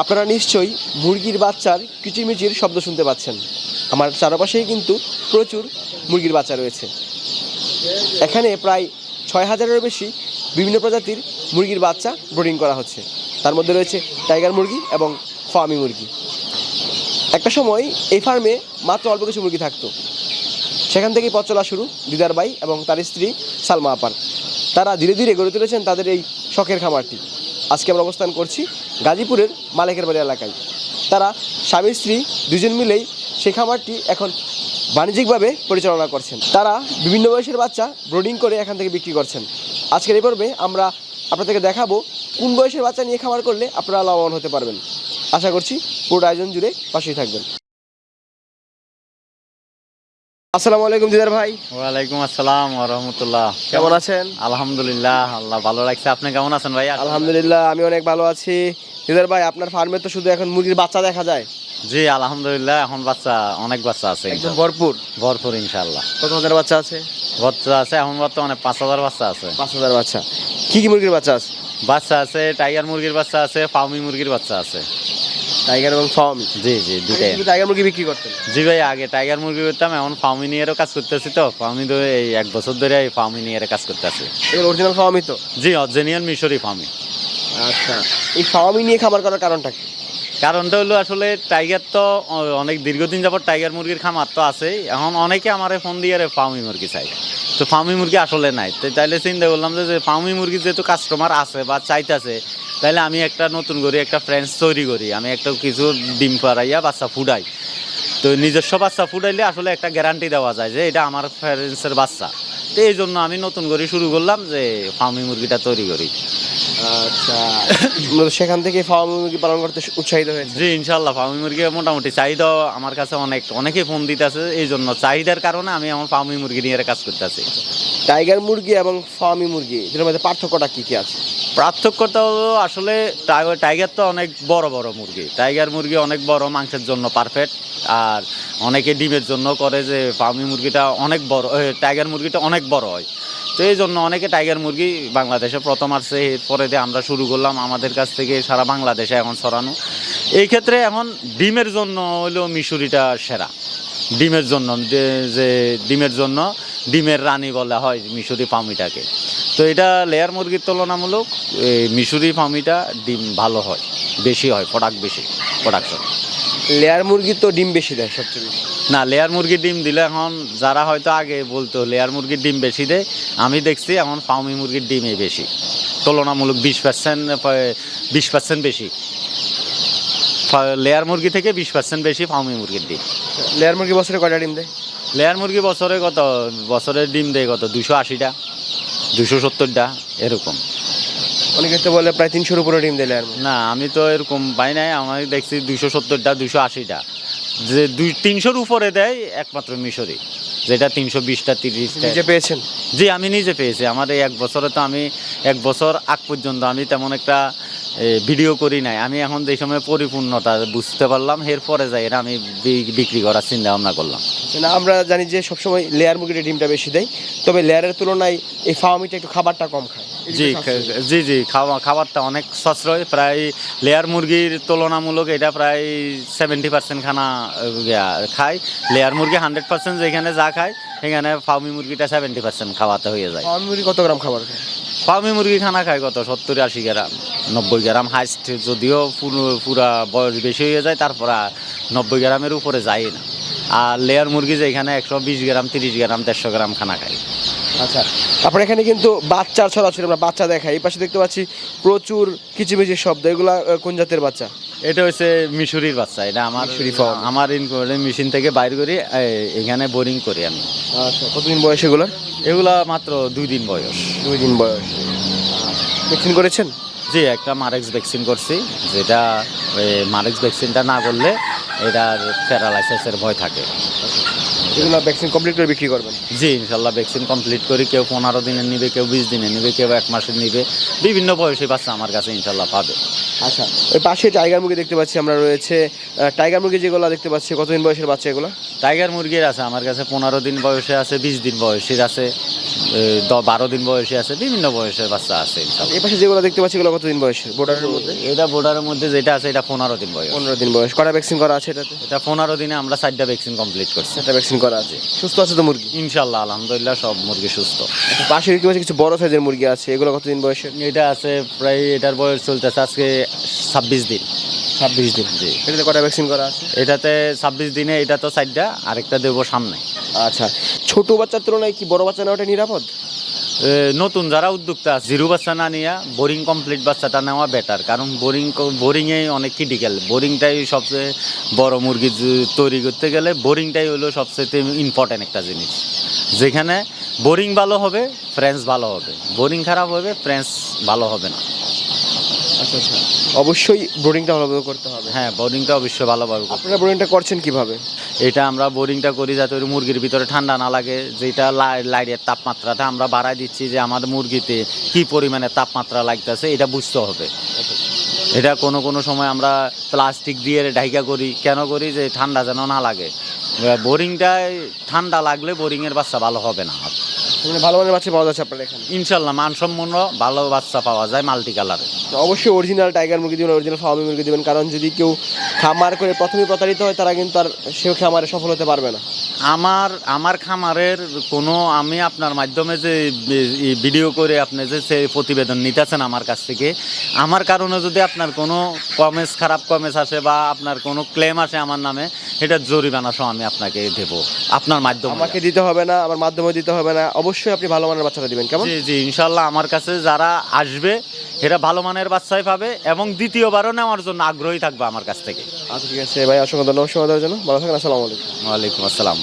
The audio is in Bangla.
আপনারা নিশ্চয়ই মুরগির বাচ্চার কিচিরমিচির শব্দ শুনতে পাচ্ছেন। আমার চারপাশেই কিন্তু প্রচুর মুরগির বাচ্চা রয়েছে। এখানে প্রায় ছয় হাজারেরও বেশি বিভিন্ন প্রজাতির মুরগির বাচ্চা ব্রিডিং করা হচ্ছে। তার মধ্যে রয়েছে টাইগার মুরগি এবং ফার্মি মুরগি। একটা সময় এই ফার্মে মাত্র অল্প কিছু মুরগি থাকতো। সেখান থেকেই পথ চলা শুরু দিদার বাই এবং তার স্ত্রী সালমা আপার। তারা ধীরে ধীরে গড়ে তুলেছেন তাদের এই শখের খামারটি। আজকে আমরা অবস্থান করছি গাজীপুরের মালিকের বাড়ি এলাকায়। তারা স্বামী, স্ত্রী দুজন মিলেই সেই খামারটি এখন বাণিজ্যিকভাবে পরিচালনা করছেন। তারা বিভিন্ন বয়সের বাচ্চা ব্রোডিং করে এখান থেকে বিক্রি করছেন। আজকের এই পর্বে আমরা আপনাদেরকে দেখাবো কোন বয়সের বাচ্চা নিয়ে খামার করলে আপনারা লাভবান হতে পারবেন। আশা করছি পুরো আয়োজন জুড়ে পাশেই থাকবেন। আসসালামু আলাইকুম দিদার ভাই। ওয়ালাইকুম আসসালাম রহমতুল্লাহ। কেমন আছেন? আলহামদুলিল্লাহ আল্লাহ ভালো রাখছে। আপনি কেমন আছেন ভাইয়া? আলহামদুলিল্লাহ আমি অনেক ভালো আছি। দিদার ভাই আপনার ফার্মে তো শুধু এখন মুরগির বাচ্চা দেখা যায়? জি আলহামদুলিল্লাহ এখন বাচ্চা অনেক বাচ্চা আছে একদম ভরপুর? ভরপুর ইনশাল্লাহ কত হাজার বাচ্চা আছে? বাচ্চা আছে এখন বর্তমানে পাঁচ হাজার বাচ্চা আছে। পাঁচ হাজার বাচ্চা। কি কি মুরগির বাচ্চা আছে? বাচ্চা আছে টাইগার মুরগির বাচ্চা আছে ফাউমি মুরগির বাচ্চা আছে। টাইগার এবং ফার্মি জি জি দুটাই টাইগার মুরগি বিক্রি করতেন। জি ভাই আগে টাইগার মুরগি করতাম এখন ফাউমি নিয়েরও কাজ করতেছি তো। ফাউমি ধরে এই এক বছর ধরে এই নিয়ে কাজ করতেছি। এগুলো অরিজিনাল ফার্মি তো? জি অরিজিনিয়াল মিশরি ফার্মি আচ্ছা এই ফার্মি নিয়ে খামার করার কারণটা কি? কারণটা হলো আসলে টাইগার তো অনেক দীর্ঘদিন যাবত টাইগার মুরগির খামার তো আছেই এখন অনেকে আমার ফোন দিয়ে রে ফার্মি মুরগি চাই। তো ফার্মি মুরগি আসলে নাই। তো তাইলে চিন্তা করলাম যে ফার্মি মুরগির যেহেতু কাস্টমার আছে বা চাইতেছে তাইলে আমি একটা নতুন করে একটা ফ্রেন্ডস তৈরি করি। আমি একটা কিছু ডিম পাড়াইয়া বাচ্চা ফুটাই তো নিজস্ব বাচ্চা ফুটাইলে আসলে একটা গ্যারান্টি দেওয়া যায় যে এটা আমার ফ্রেন্ডসের বাচ্চা। তো এই জন্য আমি নতুন করে শুরু করলাম যে ফার্মি মুরগিটা তৈরি করি। আচ্ছা। সেখান থেকে ফার্মি মুরগি পালন করতে উৎসাহিত হয়েছে। জি ইনশাল্লাহ ফার্মি মুরগি মোটামুটি চাহিদা আমার কাছে অনেক অনেকেই ফোন দিতেছে এই জন্য চাহিদার কারণে আমি আমার ফার্মি মুরগি নিয়ে কাজ করতেছি। টাইগার মুরগি এবং ফার্মি মুরগি এদের মধ্যে পার্থক্যটা কী কী আছে? পার্থক্যটা হলো আসলে টাই- টাইগার তো অনেক বড় বড় মুরগি। টাইগার মুরগি অনেক বড়, মাংসের জন্য পারফেক্ট আর অনেকে ডিমের জন্য করে যে, ফার্মি মুরগিটা অনেক বড় টাইগার মুরগিটা অনেক বড় হয়। তো এই জন্য অনেকে টাইগার মুরগি বাংলাদেশে প্রথম আসছে, এরপরে দিয়ে আমরা শুরু করলাম আমাদের কাছ থেকে সারা বাংলাদেশে এখন ছড়ানো। এই ক্ষেত্রে এখন ডিমের জন্য হলো মিশুরিটা সেরা। ডিমের জন্য যে- ডিমের জন্য ডিমের রানী বলা হয় মিশরি ফার্মিটাকে। তো এটা লেয়ার মুরগির তুলনামূলক এই মিশরি ফার্মিটা ডিম ভালো হয় বেশি হয় প্রোডাক্ট বেশি প্রোডাকশন লেয়ার মুরগি তো ডিম বেশি দেয় সবচেয়ে বেশি। না লেয়ার মুরগির ডিম দিলে এখন যারা হয়তো আগে বলতো লেয়ার মুরগির ডিম বেশি দেয় আমি দেখছি এখন ফার্মি মুরগির ডিমই বেশি। তুলনামূলক বিশ পার্সেন্ট বিশ পার্সেন্ট বেশি। লেয়ার মুরগি থেকে বিশ পার্সেন্ট বেশি ফার্মি মুরগির ডিম। লেয়ার মুরগি বছরে কয়টা ডিম দেয়? লেয়ার মুরগি বছরে কত? বছরে ডিম দেয় কত? দুশো আশিটা। দুশো সত্তরটা এরকম। অনেকে তো বলে প্রায় তিনশোর উপরে ডিম দিলে আর না আমি তো এরকম পাই নাই আমি দেখছি দুশো সত্তরটা দুশো আশিটা। যে দুই তিনশোর উপরে দেয় একমাত্র মিশরি যেটা তিনশো বিশটা তিরিশটা। নিজে পেয়েছেন? জি আমি নিজে পেয়েছি। আমার এই এক বছরে তো আমি এক বছর আগ পর্যন্ত আমি তেমন একটা ভিডিও করি নাই। আমি এখন যে সময় পরিপূর্ণতা বুঝতে পারলাম এরপরে যাই এটা আমি বিক্রি করার চিন্তা ভাবনা করলাম। না আমরা জানি যে সবসময় লেয়ার মুরগিটা ডিমটা বেশি দেয় তবে লেয়ারের তুলনায় এই ফার্মিটা একটু খাবারটা কম খায়। জি জি জি খাওয়া খাবারটা অনেক সাশ্রয় প্রায় লেয়ার মুরগির তুলনামূলক এটা প্রায় সেভেন্টি পার্সেন্ট খানা খায়। লেয়ার মুরগি হান্ড্রেড পার্সেন্ট যেখানে যা খায় সেখানে ফার্মি মুরগিটা সেভেন্টি পার্সেন্ট খাওয়াতে হয়ে যায়। ফার্মি মুরগি কত গ্রাম খাবার খায়? ফার্মি মুরগি খানা খায় কত? সত্তর, আশি গ্রাম, নব্বই গ্রাম হাইস্ট যদিও পুরো- বয়স বেশি হয়ে যায়, তারপর নব্বই গ্রামের উপরে যায় না। আর লেয়ার মুরগি যে যেখানে একশো বিশ গ্রাম, তিরিশ গ্রাম, দেড়শো গ্রাম খানা খায়। আচ্ছা আপনার এখানে কিন্তু বাচ্চা ছড়াছড়ি আমরা বাচ্চা দেখাই। এই পাশে দেখতে পাচ্ছি প্রচুর কিচিমিচির শব্দ। এগুলা কোন জাতের বাচ্চা? এটা হচ্ছে মিশরির বাচ্চা এটা আমার আমার ইনকোয়ারি মেশিন থেকে বাইর করি এখানে বোরিং করি আমি। আচ্ছা কতদিন বয়স এগুলো এগুলা মাত্র দুই দিন বয়স। দুই দিন বয়স। ভ্যাকসিন করেছেন? জি একটা মারেক্স ভ্যাকসিন করছি যেটা ওই মারেক্স ভ্যাকসিনটা না করলে এটার প্যারালাইসিসের ভয় থাকে। এগুলো ভ্যাকসিন কমপ্লিট করে বিক্রি করবেন? জি ইনশাল্লাহ ভ্যাকসিন কমপ্লিট করি। কেউ পনেরো দিনের নিবে কেউ বিশ দিনের নিবে কেউ এক মাসের নিবে। বিভিন্ন বয়সী বাচ্চা আমার কাছে ইনশাল্লাহ পাবে। আচ্ছা ওই পাশে টাইগার মুরগি দেখতে পাচ্ছি আমরা রয়েছে। টাইগার মুরগি যেগুলো দেখতে পাচ্ছি কতদিন বয়সের বাচ্চা এগুলো? টাইগার মুরগির আছে আমার কাছে পনেরো দিন বয়সে আছে বিশ দিন বয়সের আছে। বারো দিন বয়সী আছে বিভিন্ন বয়সের বাচ্চা আছে ইনশাল্লাহ। এই পাশে যেগুলো দেখতে পাচ্ছি এগুলো কতদিন বয়সের বোর্ডারের মধ্যে? এটা বোর্ডারের মধ্যে যেটা আছে এটা পনেরো দিন বয়স। পনেরো দিন বয়স। কটা ভ্যাকসিন করা আছে এটাতে? এটা পনেরো দিনে আমরা চারটা ভ্যাকসিন কমপ্লিট করছি। একটা ভ্যাকসিন করা আছে। সুস্থ আছে তো মুরগি? ইনশাল্লাহ আলহামদুলিল্লাহ সব মুরগি সুস্থ। পাশে দেখতে পাচ্ছি কিছু বড় সাইজের মুরগি আছে। এগুলো কতদিন বয়সের? এটা আছে প্রায় এটার বয়স চলতেছে আজকে ছাব্বিশ দিন। ছাব্বিশ দিন। এটাতে কটা ভ্যাকসিন করা আছে? এটাতে ছাব্বিশ দিনে এটা তো চারটা আরেকটা দেবো সামনে। আচ্ছা ছোট বাচ্চার তুলনায় কি বড় বাচ্চা নেওয়াটা নিরাপদ? নতুন যারা উদ্যোক্তা জিরো বাচ্চা না নিয়ে বোরিং কমপ্লিট বাচ্চাটা নেওয়া বেটার কারণ বোরিং বোরিংয়ে অনেক ক্রিটিক্যাল বোরিংটাই সবচেয়ে বড় মুরগি তৈরি করতে গেলে বোরিংটাই হলো সবচেয়ে ইম্পর্ট্যান্ট একটা জিনিস। যেখানে বোরিং ভালো হবে ফ্রেন্স ভালো হবে। বোরিং খারাপ হবে ফ্রেন্স ভালো হবে না। আচ্ছা আচ্ছা। অবশ্যই বোর্ডিংটা ভালোভাবে করতে হবে। হ্যাঁ বোরিংটা অবশ্যই ভালোভাবে করতে হবে। আপনারা বোর্ডিংটা করছেন কীভাবে? এটা আমরা বোরিংটা করি যাতে ওই মুরগির ভিতরে ঠান্ডা না লাগে যেটা লাই- লাইটের তাপমাত্রাটা আমরা বাড়াই দিচ্ছি যে আমাদের মুরগিতে কি পরিমাণে তাপমাত্রা লাগতেছে এটা বুঝতে হবে। এটা কোনো কোনো সময় আমরা প্লাস্টিক দিয়ে ঢাইকা করি। কেন করি? যে ঠান্ডা যেন না লাগে। বোরিংটায় ঠান্ডা লাগলে বোরিংয়ের বাচ্চা ভালো হবে না। মানে ভালো মানের বাচ্চা পাওয়া যাচ্ছে আপনার এখানে? ইনশাল্লাহ মানসম্পন্ন ভালো বাচ্চা পাওয়া যায় মাল্টি কালারে তো অবশ্যই অরিজিনাল টাইগার মুরগি দিবেন অরিজিনাল ফার্মি মুরগি দিবেন কারণ যদি কেউ খামার করে প্রথমে প্রতারিত হয় তারা কিন্তু আর সে খামারে সফল হতে পারবে না। আমার আমার খামারের কোনো আমি আপনার মাধ্যমে যে ভিডিও করে আপনি যে সে প্রতিবেদন নিতেছেন আমার কাছ থেকে আমার কারণে যদি আপনার কোনো কমেন্টস খারাপ কমেন্টস আসে বা আপনার কোনো ক্লেম আসে আমার নামে এটা জরিমানা সহ আমি আপনাকে দেব। আপনার মাধ্যমে। আমাকে দিতে হবে না আমার মাধ্যমে দিতে হবে না। অবশ্যই আপনি ভালো মানের বাচ্চাটা দিবেন। কেমন? জি জি ইনশাল্লাহ আমার কাছে যারা আসবে এরা ভালো মানের বাচ্চাই পাবে এবং দ্বিতীয়বারও নেওয়ার জন্য আগ্রহী থাকবে আমার কাছ থেকে। আচ্ছা ঠিক আছে। ভাই অসংখ্য ধন্যবাদ সময় দেওয়ার জন্য। ভালো থাকেন আসসালামু আলাইকুম। ওয়ালাইকুম আসসালাম।